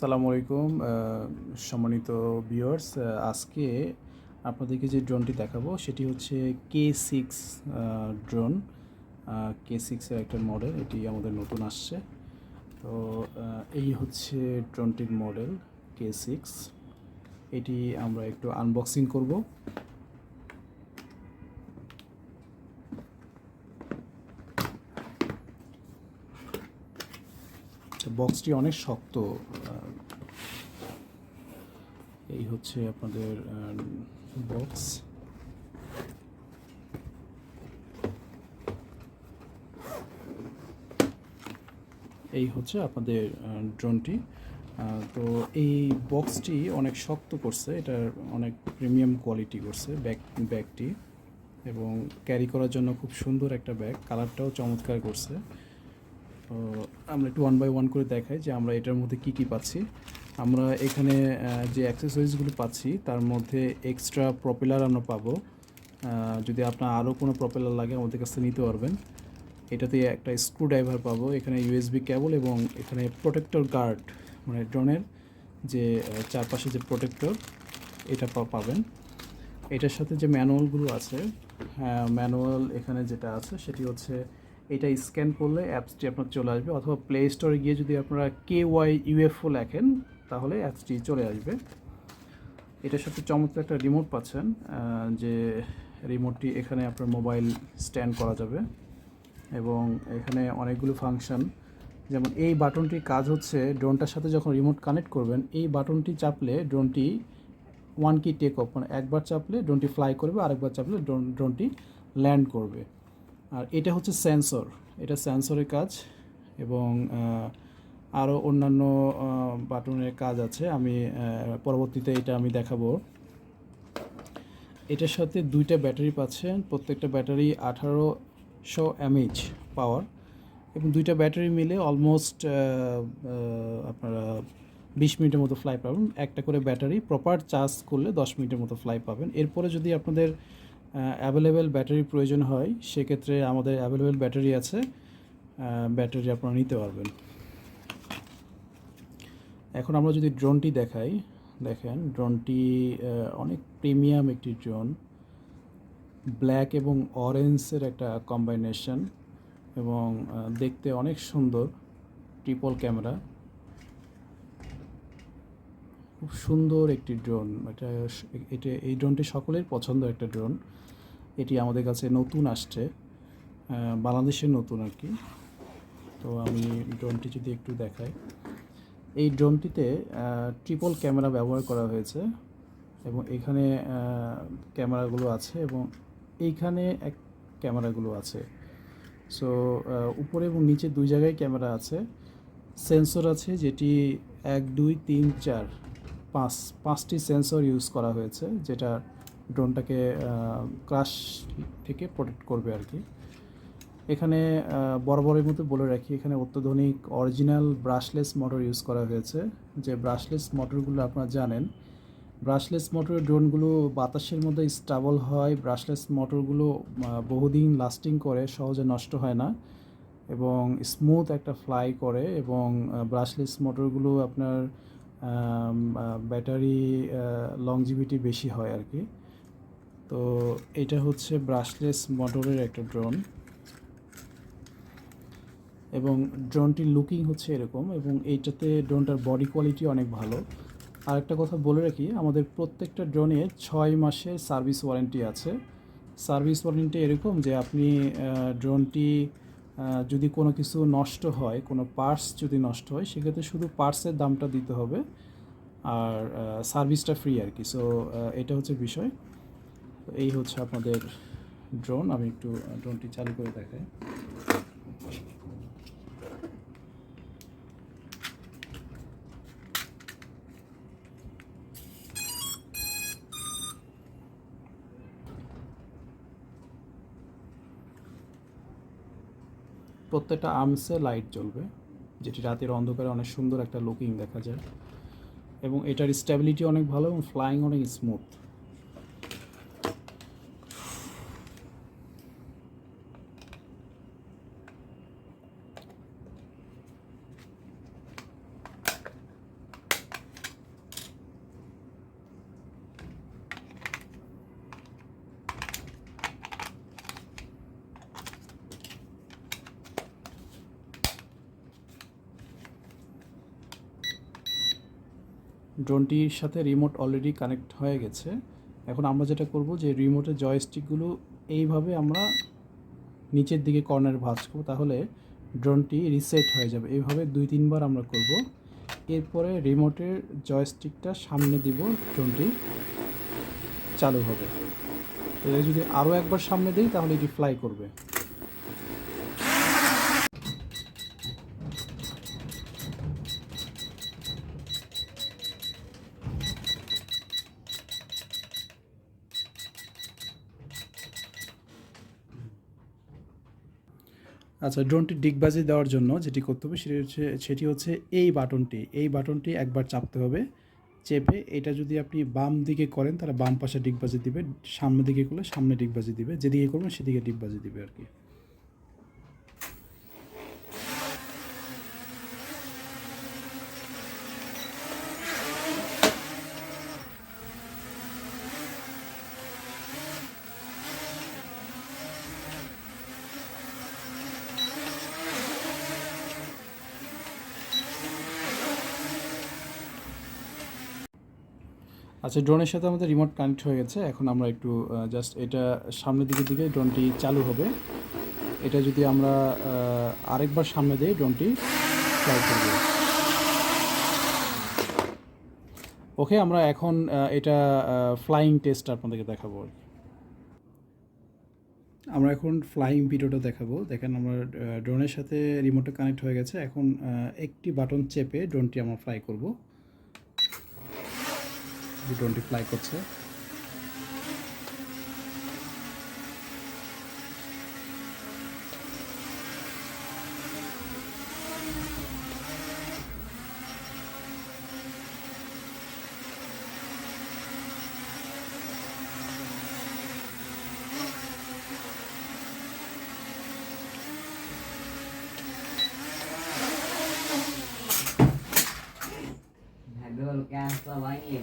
সালামু আলাইকুম সম্মানিত ভিউয়ার্স আজকে আপনাদেরকে যে ড্রোনটি দেখাবো সেটি হচ্ছে কে সিক্স ড্রোন কে সিক্সের একটা মডেল এটি আমাদের নতুন আসছে। তো এই হচ্ছে ড্রোনটির মডেল কে সিক্স এটি আমরা একটু আনবক্সিং করব। বক্সটি অনেক শক্ত এই হচ্ছে আপনাদের বক্স। এই হচ্ছে আপনাদের ড্রোনটি। তো এই বক্সটি অনেক শক্ত করছে এটার অনেক প্রিমিয়াম কোয়ালিটি করছে ব্যাগ, ব্যাগটি এবং ক্যারি করার জন্য খুব সুন্দর একটা ব্যাগ। কালারটাও চমৎকার করছে। তো আমরা একটু ওয়ান বাই ওয়ান করে দেখাই যে আমরা এটার মধ্যে কি কি পাচ্ছি। আমরা এখানে যে অ্যাক্সেসরিজগুলো পাচ্ছি, তার মধ্যে এক্সট্রা প্রপেলার আমরা পাবো। যদি আপনার আরও কোনো প্রপেলার লাগে, আমাদের কাছে নিতে পারবেন। এটাতে একটা স্ক্রু ড্রাইভার পাবো, এখানে ইউএসবি কেবল এবং এখানে প্রোটেক্টর গার্ড মানে ড্রোনের যে চারপাশে যে প্রোটেক্টর এটা পাবেন। এটার সাথে যে ম্যানুয়ালগুলো আছে ম্যানুয়াল এখানে যেটা আছে, সেটি হচ্ছে এটা স্ক্যান করলে অ্যাপসটি আপনার চলে আসবে অথবা প্লে স্টোরে গিয়ে যদি আপনারা কে ওয়াই ইউএফও লেখেন, তাহলে অ্যাপসটি চলে আসবে। এটার সাথে চমৎকার একটা রিমোট পাচ্ছেন যে রিমোটটি এখানে আপনার মোবাইল স্ট্যান্ড করা যাবে এবং এখানে অনেকগুলো ফাংশন যেমন এই বাটনটির কাজ হচ্ছে ড্রোনটার সাথে যখন রিমোট কানেক্ট করবেন, এই বাটনটি চাপলে ড্রোনটি ওয়ান কি টেক অফ মানে একবার চাপলে ড্রোনটি ফ্লাই করবে, আরেকবার চাপলে ড্রোন ড্রোনটি ল্যান্ড করবে। আর এটা হচ্ছে সেন্সর এটা সেন্সরের কাজ এবং আরও অন্যান্য বাটনের কাজ আছে, আমি পরবর্তীতে এটা আমি দেখাবো। এটার সাথে দুইটা ব্যাটারি পাচ্ছেন, প্রত্যেকটা ব্যাটারি আঠারোশো এমএইচ পাওয়ার এবং দুইটা ব্যাটারি মিলে অলমোস্ট আপনারা বিশ মিনিটের মতো ফ্লাই পাবেন। একটা করে ব্যাটারি প্রপার চার্জ করলে দশ মিনিটের মতো ফ্লাই পাবেন। এরপরে যদি আপনাদের অ্যাভেলেবেল ব্যাটারি প্রয়োজন হয়, সেক্ষেত্রে আমাদের অ্যাভেলেবেল ব্যাটারি আছে ব্যাটারি আপনারা নিতে পারবেন। এখন আমরা যদি ড্রোনটি দেখাই, দেখেন ড্রোনটি অনেক প্রিমিয়াম একটি ড্রোন ব্ল্যাক এবং অরেঞ্জের একটা কম্বাইনেশন এবং দেখতে অনেক সুন্দর ট্রিপল ক্যামেরা খুব সুন্দর একটি ড্রোন এটা এটা, এই ড্রোনটি সকলের পছন্দ একটা ড্রোন এটি আমাদের কাছে নতুন আসছে বাংলাদেশের নতুন আর কি। তো আমি ড্রোনটি যদি একটু দেখাই। এই ড্রোনটিতে ট্রিপল ক্যামেরা ব্যবহার করা হয়েছে এবং এখানে ক্যামেরাগুলো আছে এবং এইখানে এক ক্যামেরাগুলো আছে। সো উপরে এবং নিচে দুই জায়গায় ক্যামেরা আছে। সেন্সর আছে যেটি এক, দুই, তিন, চার। পাঁচ, পাঁচটি সেন্সর ইউজ করা হয়েছে, যেটা ড্রোনটাকে ক্রাশ থেকে প্রোটেক্ট করবে আর কি। এখানে বরাবরের মতো বলে রাখি, এখানে অত্যাধুনিক অরিজিনাল ব্রাশলেস মোটর ইউজ করা হয়েছে। যে ব্রাশলেস মোটরগুলো আপনারা জানেন ব্রাশলেস মোটরের ড্রোনগুলো বাতাসের মধ্যে স্টাবল হয় ব্রাশলেস মোটরগুলো বহুদিন লাস্টিং করে, সহজে নষ্ট হয় না এবং স্মুথ একটা ফ্লাই করে এবং ব্রাশলেস মোটরগুলো আপনার ব্যাটারি লংজিভিটি বেশি হয় আর কি। তো এটা হচ্ছে ব্রাশলেস মোটরের একটা ড্রোন এবং ড্রোনটির লুকিং হচ্ছে এরকম এবং এইটাতে ড্রোনটার বডি কোয়ালিটি অনেক ভালো। আর একটা কথা বলে রাখি, আমাদের প্রত্যেকটা ড্রোনে ছয় মাসের সার্ভিস ওয়ারেন্টি আছে। সার্ভিস ওয়ারেন্টি এরকম যে আপনি ড্রোনটি যদি কোনো কিছু নষ্ট হয়, কোনো পার্টস যদি নষ্ট হয়, সেক্ষেত্রে শুধু পার্টসের দামটা দিতে হবে আর সার্ভিসটা ফ্রি আর কি। সো এটা হচ্ছে বিষয়। এই হচ্ছে আপনাদের ড্রোন আমি একটু ড্রোনটি চালু করে দেখাই। প্রত্যেকটা আর্মসে লাইট জ্বলবে, যেটি রাতের অন্ধকারে অনেক সুন্দর একটা লুকিং দেখা যায়। এবং এটার স্টেবিলিটি অনেক ভালো এবং ফ্লাইং অনেক স্মুথ ড্রোনটির সাথে রিমোট অলরেডি কানেক্ট হয়ে গেছে। এখন আমরা যেটা করব যে রিমোটের জয়স্টিকগুলো এইভাবে আমরা নিচের দিকে কর্নারে ভাঁজ করব, তাহলে ড্রোনটি রিসেট হয়ে যাবে। এইভাবে দুই, তিনবার আমরা করব। এরপরে রিমোটের জয়স্টিকটা সামনে দিব, ড্রোনটি চালু হবে। এটা যদি আরও একবার সামনে দিই, তাহলে এটি ফ্লাই করবে। আচ্ছা ড্রোনটি ডিগবাজি দেওয়ার জন্য যেটি করতে হবে সেটি হচ্ছে সেটি হচ্ছে এই বাটনটি। এই বাটনটি একবার চাপতে হবে, চেপে এটা যদি আপনি বাম দিকে করেন, তাহলে বাম পাশে ডিগবাজি দিবে, সামনের দিকে করলে সামনে ডিগবাজি দিবে, যেদিকে করবেন সেদিকে ডিগবাজি দিবে আর কি। আচ্ছা ড্রোনের সাথে আমাদের রিমোট কানেক্ট হয়ে গেছে। এখন আমরা একটু জাস্ট এটা সামনের দিকের দিকে ড্রোনটি চালু হবে। এটা যদি আমরা আরেকবার সামনে দিই ড্রোনটি ফ্লাই করবে ওকে আমরা এখন এটা ফ্লাইং টেস্ট আপনাদেরকে দেখাবো আর কি। আমরা এখন ফ্লাইং ভিডিওটা দেখাবো। দেখেন আমার ড্রোনের সাথে রিমোটটা কানেক্ট হয়ে গেছে। এখন একটি বাটন চেপে ড্রোনটি আমরা ফ্লাই করব। ড্রোনটি ফ্লাই করছে। ভাগ্য ক্যান্সার হয়নি।